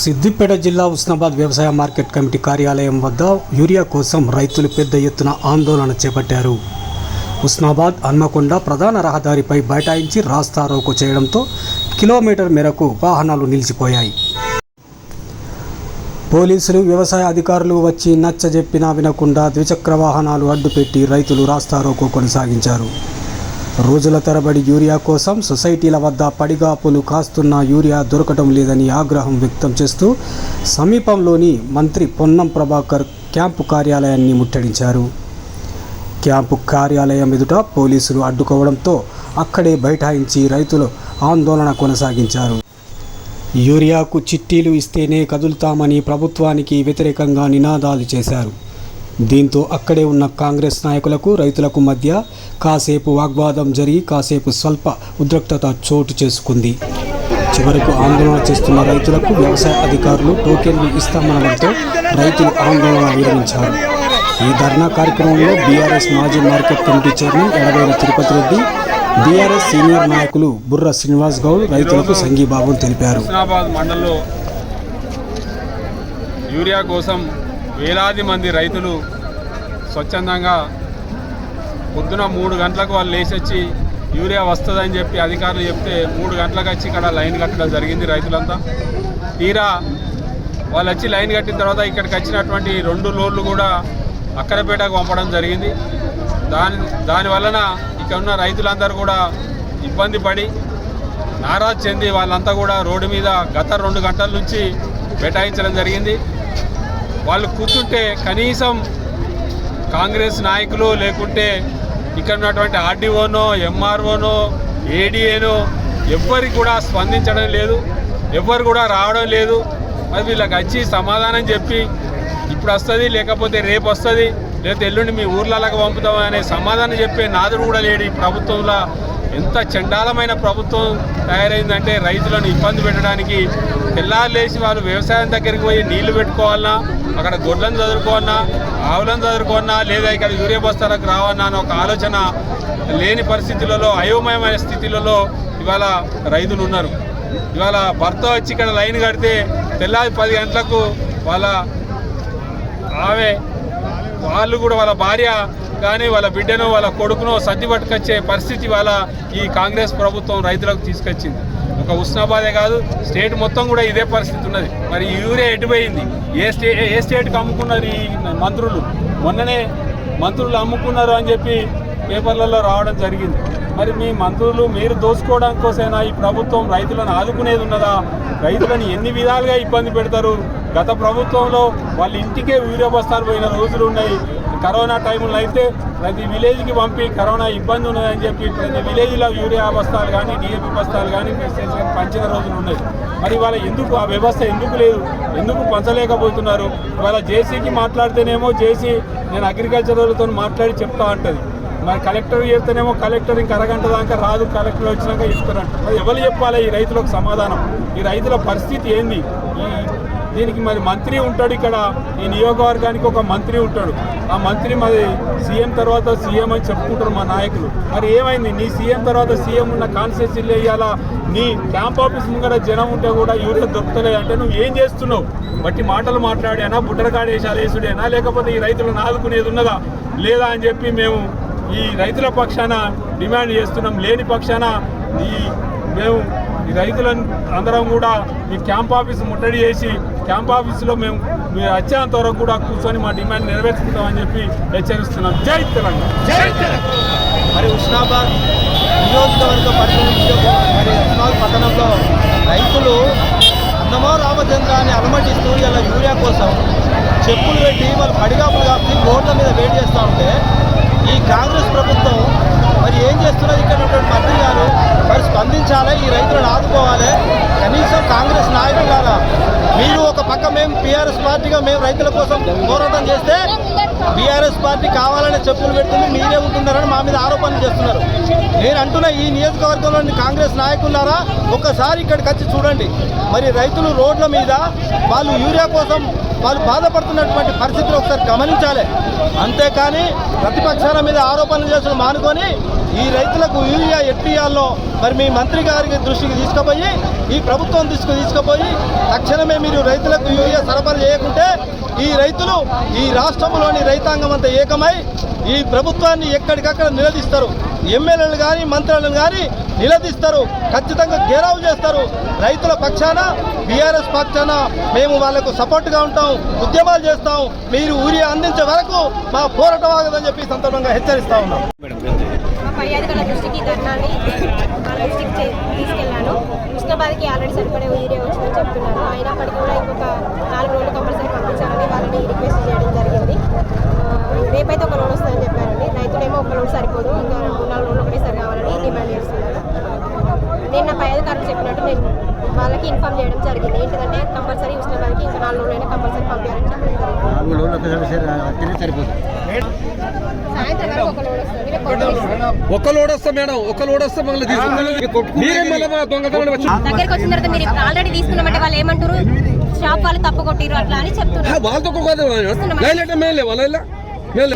సిద్దిపేట జిల్లా ఉస్నాబాద్ వ్యవసాయ market committee కార్యాలయం వద్ద యూరియా కోసం రైతులు పెద్ద ఎత్తున ఆందోళన చేపట్టారు. ఉస్నాబాద్ హన్మకొండ ప్రధాన రహదారిపై బైఠాయించి రాస్తా రోకో చేయడంతో కిలోమీటర్ మేరకు వాహనాలు నిలిచిపోయాయి. పోలీసులు వ్యవసాయ అధికారులు వచ్చి నచ్చజెప్పినా వినకుండా ద్విచక్ర వాహనాలు అడ్డుపెట్టి రైతులు రాస్తా రోకో కొనసాగించారు. రోజుల తరబడి యూరియా కోసం సొసైటీల వద్ద పడిగాపులు కాస్తున్న యూరియా దొరకటం లేదని ఆగ్రహం వ్యక్తం చేస్తూ సమీపంలోని మంత్రి పొన్నం ప్రభాకర్ క్యాంపు కార్యాలయాన్ని ముట్టడించారు. క్యాంపు కార్యాలయం ఎదుట పోలీసులు అడ్డుకోవడంతో అక్కడే బైఠాయించి రైతులు ఆందోళన కొనసాగించారు. యూరియాకు చిట్టీలు ఇస్తేనే కదులుతామని ప్రభుత్వానికి వ్యతిరేకంగా నినాదాలు చేశారు. దీంతో అక్కడే ఉన్న కాంగ్రెస్ నాయకులకు రైతులకు మధ్య కాసేపు వాగ్వాదం జరిగి కాసేపు స్వల్ప ఉద్రక్తత చోటు చేసుకుంది. చివరకు ఆందోళన చేస్తున్న రైతులకు వ్యవసాయ అధికారులు టోకెన్లు ఇస్తామనడంతో రైతులు ఆందోళన విరమించారు. ఈ ధర్నా కార్యక్రమంలో బీఆర్ఎస్ మాజీ market committee chairman Edavela Tirupati Reddy BRS senior నాయకులు బుర్ర శ్రీనివాస్ గౌడ్ రైతులకు సంఘీభావం తెలిపారు. మండలంలో యూరియా కోసం వేలాది మంది రైతులు స్వచ్ఛందంగా పొద్దున మూడు గంటలకు వాళ్ళు లేచొచ్చి యూరియా వస్తుందని చెప్పి అధికారులు చెప్తే మూడు గంటలకు వచ్చి ఇక్కడ లైన్ కట్టడం జరిగింది రైతులంతా. తీరా వాళ్ళు వచ్చి లైన్ కట్టిన తర్వాత ఇక్కడికి వచ్చినటువంటి రెండు లోడ్లు కూడా అక్కరపేటకు పంపడం జరిగింది. దాని దాని వలన ఇక్కడ ఉన్న రైతులందరూ కూడా ఇబ్బంది పడి నారాజ్ చెంది వాళ్ళంతా కూడా రోడ్డు మీద గత రెండు గంటల నుంచి బైఠాయించడం జరిగింది. వాళ్ళు కూర్చుంటే కనీసం కాంగ్రెస్ నాయకులు లేకుంటే ఇక్కడ ఉన్నటువంటి ఆర్డీఓనో ఎంఆర్ఓనో ఏడీఏనో ఎవ్వరికి కూడా స్పందించడం లేదు ఎవ్వరు కూడా రావడం లేదు. మరి వీళ్ళకి వచ్చి సమాధానం చెప్పి ఇప్పుడు వస్తుంది లేకపోతే రేపు వస్తుంది లేకపోతే ఎల్లుండి మీ ఊర్లలోకి పంపుతాం అనే సమాధానం చెప్పే నాదుడు కూడా లేడు ఈ ప్రభుత్వంలో. ఎంత చండాలమైన ప్రభుత్వం తయారైందంటే రైతులను ఇబ్బంది పెట్టడానికి పిల్లలు లేచి వాళ్ళు వ్యవసాయం దగ్గరికి పోయి నీళ్ళు పెట్టుకోవాలన్నా అక్కడ గొడ్లను చదువుకోవాలన్నా ఆవులను చదువుకోవాలన్నా లేదా ఇక్కడ యూరియా బస్తాలకు రావాలన్నా అని ఒక ఆలోచన లేని పరిస్థితులలో అయోమయమైన స్థితిలలో ఇవాళ రైతులు ఉన్నారు. ఇవాళ భర్త వచ్చి ఇక్కడ లైన్ కడితే తెల్లారి పది గంటలకు వాళ్ళ ఆమె వాళ్ళు కూడా వాళ్ళ భార్య కానీ వాళ్ళ బిడ్డను వాళ్ళ కొడుకునో సర్ది పట్టుకొచ్చే పరిస్థితి వాళ్ళ ఈ కాంగ్రెస్ ప్రభుత్వం రైతులకు తీసుకొచ్చింది. ఒక ఉస్నాబాదే కాదు స్టేట్ మొత్తం కూడా ఇదే పరిస్థితి ఉన్నది. మరి ఈ యూరియా ఎటుపోయింది? ఏ స్టే ఏ స్టేట్కి అమ్ముకున్నారు ఈ మంత్రులు? మొన్ననే మంత్రులు అమ్ముకున్నారు అని చెప్పి పేపర్లలో రావడం జరిగింది. మరి మీ మంత్రులు మీరు దోసుకోవడం కోసమైనా ఈ ప్రభుత్వం రైతులను ఆదుకునేది ఉన్నదా? రైతులను ఎన్ని విధాలుగా ఇబ్బంది పెడతారు? గత ప్రభుత్వంలో వాళ్ళ ఇంటికే యూరియా బస్తాలు పోయిన రోజులు ఉన్నాయి. కరోనా టైంలో అయితే ప్రతి విలేజ్కి పంపి కరోనా ఇబ్బంది ఉన్నదని చెప్పి ప్రతి విలేజ్లో యూరియా బస్తాలు కానీ డిఏపి బస్తాలు కానీ మెసేజ్ కానీ పంచిన రోజులు ఉన్నాయి. మరి వాళ్ళ ఎందుకు ఆ వ్యవస్థ ఎందుకు లేదు? ఎందుకు పంచలేకపోతున్నారు? ఇవాళ జేసీకి మాట్లాడితేనేమో జేసీ నేను అగ్రికల్చర్ వాళ్ళతో మాట్లాడి చెప్తా అంటది మరి కలెక్టర్ చేస్తేనేమో కలెక్టర్ ఇంకా అరగంట దాకా రాదు కలెక్టర్ వచ్చినాక చెప్తారంట. మరి ఎవరు చెప్పాలి ఈ రైతులకు సమాధానం? ఈ రైతుల పరిస్థితి ఏంది? ఈ దీనికి మరి మంత్రి ఉంటాడు ఇక్కడ ఈ నియోగవర్గానికి ఒక మంత్రి ఉంటాడు. ఆ మంత్రి మరి సీఎం తర్వాత సీఎం అని చెప్పుకుంటారు మా నాయకులు. మరి ఏమైంది? నీ సీఎం తర్వాత సీఎం ఉన్న కాన్స్టిట్యూన్సీలు వేయాలా నీ క్యాంప్ ఆఫీస్ ముంగడ జనం ఉంటే కూడా యూరియా దొరుకుతలే అంటే నువ్వు ఏం చేస్తున్నావు? బట్టి మాటలు మాట్లాడేనా? బుట్టరగాడు వేసుడేనా? లేకపోతే ఈ రైతులను ఆదుకునేది ఉన్నదా? లేదా అని చెప్పి మేము ఈ రైతుల పక్షాన డిమాండ్ చేస్తున్నాం. లేని పక్షాన ఈ మేము ఈ రైతులను అందరం కూడా ఈ క్యాంప్ ఆఫీస్ ముట్టడి చేసి క్యాంప్ ఆఫీసులో మేము మీరు వచ్చేంత వరకు కూడా కూర్చొని మా డిమాండ్ నెరవేర్చుకుంటామని చెప్పి హెచ్చరిస్తున్నాం. జై తెలంగాణ. మరి ఉస్నాబాద్ నియోజకవర్గ పరిధిలో మరి పట్టణంలో రైతులు అన్నమో రామచంద్రాన్ని అలమటిస్తూ ఇలా యూరియా కోసం చెప్పులు పెట్టి వాళ్ళు పడిగాపులు కాపి రోడ్ల మీద వేడి చేస్తూ ఉంటే ఈ కాంగ్రెస్ ప్రభుత్వం మరి ఏం చేస్తున్నది ఇక్కడ ఉన్నటువంటి మంత్రి గారు మరి స్పందించాలి ఈ రైతులను ఆదుకోవాలి కనీసం కాంగ్రెస్ నాయకులారా మీరు ఒక పక్క మేము టీఆర్ఎస్ పార్టీగా మేము రైతుల కోసం పోరాటం చేస్తే బీఆర్ఎస్ పార్టీ కావాలని చెప్పులు పెడుతుంది మీరే ఉంటున్నారని మా మీద ఆరోపణలు చేస్తున్నారు. నేను అంటున్న ఈ నియోజకవర్గంలోని కాంగ్రెస్ నాయకులారా ఒక్కసారి ఇక్కడికి వచ్చి చూడండి. మరి రైతులు రోడ్ల మీద వాళ్ళు యూరియా కోసం వాళ్ళు బాధపడుతున్నటువంటి పరిస్థితులు ఒకసారి గమనించాలి. అంతేకాని ప్రతిపక్షాల మీద ఆరోపణలు చేస్తున్న మానుకొని ఈ రైతులకు యూరియా ఎట్టియాల్లో మరి మీ మంత్రి గారికి దృష్టికి తీసుకుపోయి ఈ ప్రభుత్వం దృష్టికి తీసుకుపోయి తక్షణమే మీరు రైతులకు యూరియా సరఫరా చేయకుంటే ఈ రైతులు ఈ రాష్ట్రంలోని రైతాంగం అంతా ఏకమై ఈ ప్రభుత్వాన్ని ఎక్కడికక్కడ నిలదీస్తారు. ఎమ్మెల్యేలు కానీ మంత్రులను కానీ నిలదీస్తారు. ఖచ్చితంగా గేరావు చేస్తారు. రైతుల పక్షాన బీఆర్ఎస్ పక్షాన మేము వాళ్ళకు సపోర్ట్గా ఉంటాం ఉద్యమాలు చేస్తాం. మీరు ఊరి అందించే వరకు మా పోరాటం ఆగదని చెప్పి సందర్భంగా హెచ్చరిస్తా ఉన్నాం మా పై అధికారుల దృష్టికి ధర్నాన్ని వాళ్ళ దృష్టికి చే- తీసుకెళ్ళాను. ఉస్నాబాద్కి ఆల్రెడీ సరిపడే ఏరియా వచ్చిందని చెప్తున్నారు. అయినప్పటికీ కూడా ఇంకొక నాలుగు రోజులు కంపల్సరీ పంపించాలని వాళ్ళని రిక్వెస్ట్ చేయడం జరిగింది. రేపైతే ఒక లోన్ వస్తుందని చెప్పారండి. రైతులేమో ఒక లోన్ సరిపోదు. ఇంకా మూడు నాలుగు రోజులు ఒకటేసారి కావాలని డిమాండ్ చేస్తున్నారు. నేను నా పై అధికారులు చెప్పినట్టు నేను వాళ్ళకి ఇన్ఫామ్ చేయడం జరిగింది. ఏంటంటే కంపల్సరీ ఉస్నాబాద్కి ఇంకా నాలుగు రోజులైనా కంపల్సరీ పంపించాలని చెప్పడం జరిగింది. ఒక లోడ్ వస్తుంది రేపు పొద్దున్న వస్తుంది. ఒక లోడ్ వస్తా మేడం ఒక లోడ్ వస్తే మళ్ళీ మీరే మళ్ళీ మా దొంగతనం వచ్చి దగ్గరికి వచ్చిన తర్వాత మీరు ఆల్రెడీ తీసుకున్నామంటే వాళ్ళు ఏమంటారు షాప్ వాళ్ళు తప్పు కొట్టిరు అట్లా అని చెప్తున్నారు వాళ్ళతో కాదు మేలే మేలే వాళ్ళ మేలే